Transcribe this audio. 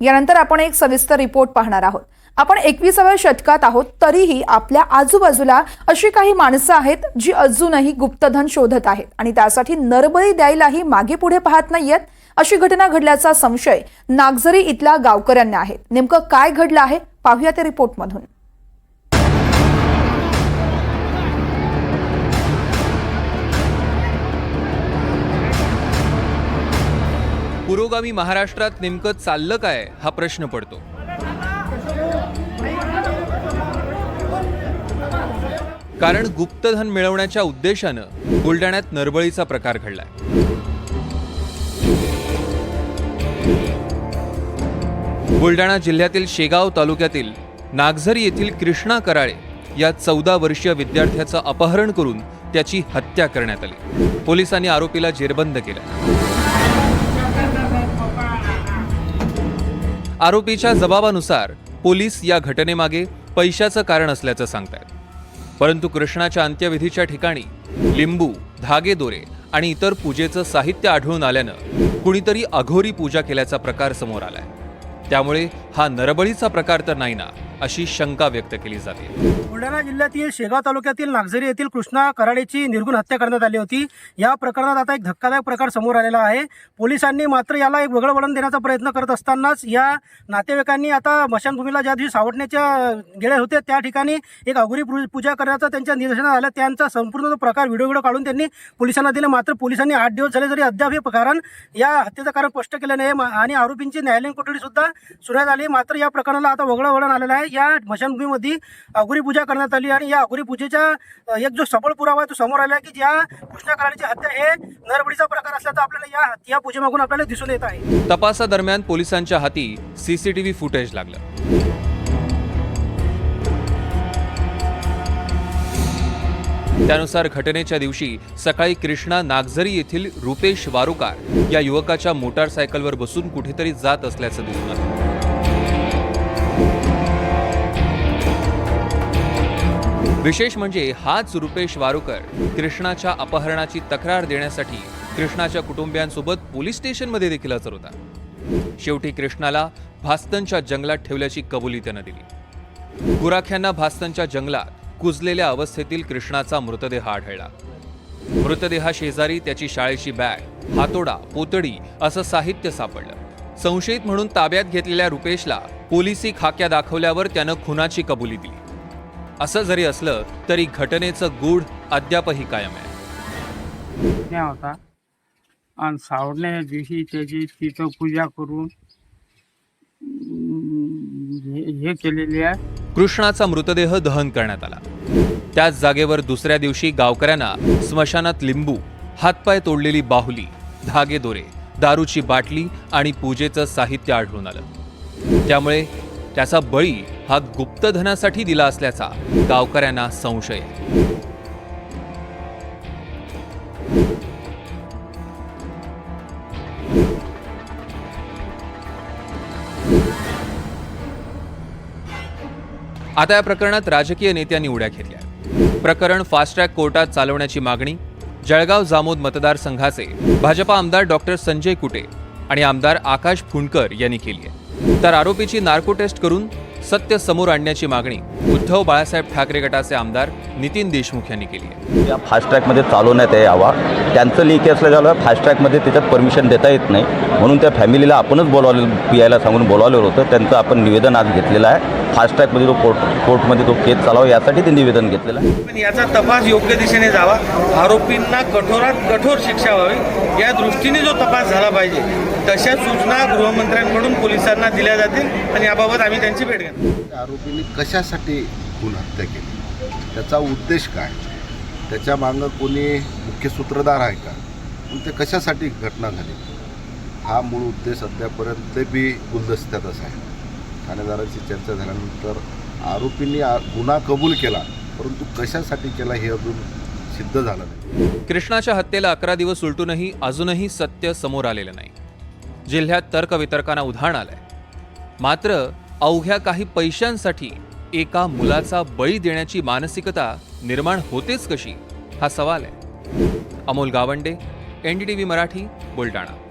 यानंतर आपण एक सविस्तर रिपोर्ट पाहणार आहोत. आपण एकविसाव्या शतकात आहोत तरीही आपल्या आजूबाजूला अशी काही माणसं आहेत जी अजूनही गुप्तधन शोधत आहेत. आणि त्यासाठी नरबळी द्यायलाही मागे पुढे पाहत नाहीयेत अशी घटना घडल्याचा संशय नागझरी इथल्या गावकऱ्यांना आहे. नेमकं काय घडलं आहे? पाहूया ते रिपोर्टमधून. पुरोगामी महाराष्ट्रात नेमकं चाललं काय हा प्रश्न पडतो. कारण गुप्तधन मिळवण्याच्या उद्देशानं बुलढाण्यात नरबळीचा प्रकार घडलाय. बुलढाणा जिल्ह्यातील शेगाव तालुक्यातील नागझरी येथील कृष्णा कराळे या चौदा वर्षीय विद्यार्थ्याचं अपहरण करून त्याची हत्या करण्यात आली. पोलिसांनी आरोपीला जेरबंद केलं. आरोपीच्या जबाबानुसार पोलीस या घटनेमागे पैशाचं कारण असल्याचं सांगतायत. परंतु कृष्णाच्या अंत्यविधीच्या ठिकाणी लिंबू धागे दोरे आणि इतर पूजेचं साहित्य आढळून आल्यानं कुणीतरी अघोरी पूजा केल्याचा प्रकार समोर आलाय. त्यामुळे हा नरबळीचा प्रकार तर नाही ना अशी शंका व्यक्त केली जाते. बुलढाणा जिल्ह्यातील शेगाव तालुक्यातील नागझरी येथील कृष्णा कराडेची निर्गुण हत्या करण्यात आली होती. या प्रकरणात आता एक धक्कादायक प्रकार समोर आलेला आहे. पोलिसांनी मात्र याला एक वेगळं वळण देण्याचा प्रयत्न करत असतानाच या नातेवाईकांनी आता मशानभूमीला ज्या दिवशी सावटण्याच्या गेले होते त्या ठिकाणी एक अघोरी पू- पूजा करण्याचा त्यांच्या निदर्शनात आलं. त्यांचा संपूर्ण जो प्रकार व्हिडिओ व्हिडिओ काढून त्यांनी पोलिसांना दिले. मात्र पोलिसांनी आठ दिवस झाले तरी अद्याप हे कारण या हत्येचं कारण स्पष्ट केलं नाही. आणि आरोपींची न्यायालयीन कोठडी सुद्धा सुरू आली मात्र या प्रकरणाला आता वगळं वळण आलेलं आहे. या मशानभूमीमध्ये अघोरी पूजा करण्यात आली आणि या अघोरी पूजेचा एक जो सबळ पुरावा आहे तो समोर आला की ज्या कृष्णा कराडीची हत्या हे नरबडीचा प्रकार असल्याचं आपल्याला या या पूजेमागून आपल्याला दिसून येत आहे. तपासादरम्यान पोलिसांच्या हाती सीसीटीव्ही फुटेज लागलं. त्यानुसार घटनेच्या दिवशी सकाळी कृष्णा नागझरी येथील रुपेश वारुकार या युवकाच्या मोटारसायकलवर बसून कुठेतरी जात असल्याचं दिसून आलं. विशेष म्हणजे हाच रुपेश वारुकर कृष्णाच्या अपहरणाची तक्रार देण्यासाठी कृष्णाच्या कुटुंबियांसोबत पोलीस स्टेशनमध्ये देखील हजर होता. शेवटी कृष्णाला भास्तनच्या जंगलात ठेवल्याची कबुली त्यानं दिली. गुराख्यांना भास्तनच्या जंगलात कुजलेल्या अवस्थेतील कृष्णाचा मृतदेह आढळला. मृतदेहा शेजारी त्याची शाळेची बॅग हातोडा पोतडी असं साहित्य सापडलं. संशयित म्हणून ताब्यात घेतलेल्या रुपेशला पोलिसी खाक्या दाखवल्यावर त्यानं खुनाची कबुली दिली. असं जरी असलं तरी घटनेचं गूढ अद्यापही कायम आहे. होता. आणि सावडण्याच्या दिवशी त्याची तिथं पूजा करून हे हे केलेली आहे. कृष्णाचा मृतदेह दहन करण्यात आला. त्याच जागेवर दुसऱ्या दिवशी गावकऱ्यांना स्मशानात लिंबू हातपाय तोडलेली बाहुली धागे दोरे दारूची बाटली आणि पूजेचं साहित्य आढळून आलं. त्यामुळे त्याचा बळी हा गुप्तधनासाठी दिला असल्याचा गावकऱ्यांना संशय. आता या प्रकरणात राजकीय नेत्यांनी उड्या घेतल्या. प्रकरण फास्ट ट्रॅक कोर्टात चालवण्याची मागणी जळगाव जामोद मतदारसंघाचे भाजपा आमदार डॉक्टर संजय कुटे आणि आमदार आकाश फुंडकर यांनी केली आहे. तर आरोपीची नार्को टेस्ट करून सत्य समोर आणण्याची मागणी उद्धव बाळासाहेब ठाकरे गटाचे आमदार नितीन देशमुख यांनी केली आहे. या फास्ट ट्रॅकमध्ये चालवण्यात यावा. त्यांचं लिंक असल्याच्यामुळे फास्ट ट्रॅकमध्ये त्याच्यात परमिशन देता येत नाही. म्हणून त्या फॅमिलीला आपणच बोलावले पी आयला सांगून बोलावलेलं होतं. त्यांचं आपण निवेदन आज घेतलेलं आहे. फास्ट ट्रॅकमध्ये तो कोर्ट कोर्टमध्ये तो केस चालावा यासाठी ते निवेदन घेतलेलं आहे. पण याचा तपास योग्य दिशेने जावा. आरोपींना कठोरात कठोर शिक्षा व्हावी. या दृष्टीने जो तपास झाला पाहिजे तशा सूचना गृहमंत्र्यांकडून पोलिसांना दिल्या जातील आणि याबाबत आम्ही त्यांची भेट घेणार. आरोपींनी कशासाठी खून हत्या केली? त्याचा उद्देश काय? त्याच्या मागं कोणी मुख्य सूत्रधार आहे का? पण ते कशासाठी घटना झाली? हा मूळ उद्देश अद्यापर्यंत ते बी गुलदस्त्यातच आहे. ठाणेदाराची चर्चा झाल्यानंतर आरोपींनी गुन्हा कबूल केला परंतु कशासाठी केला हे अजून सिद्ध झालं नाही. कृष्णाच्या हत्येला अकरा दिवस उलटूनही अजूनही सत्य समोर आलेलं नाही. जिल्ह्यात तर्कवितर्कांना उधाण आलंय. मात्र अवघ्या काही पैशांसाठी एका मुलाचा बळी देण्याची मानसिकता निर्माण होतेच कशी हा सवाल आहे. अमोल गावंडे एनडीटीव्ही मराठी बुलढाणा.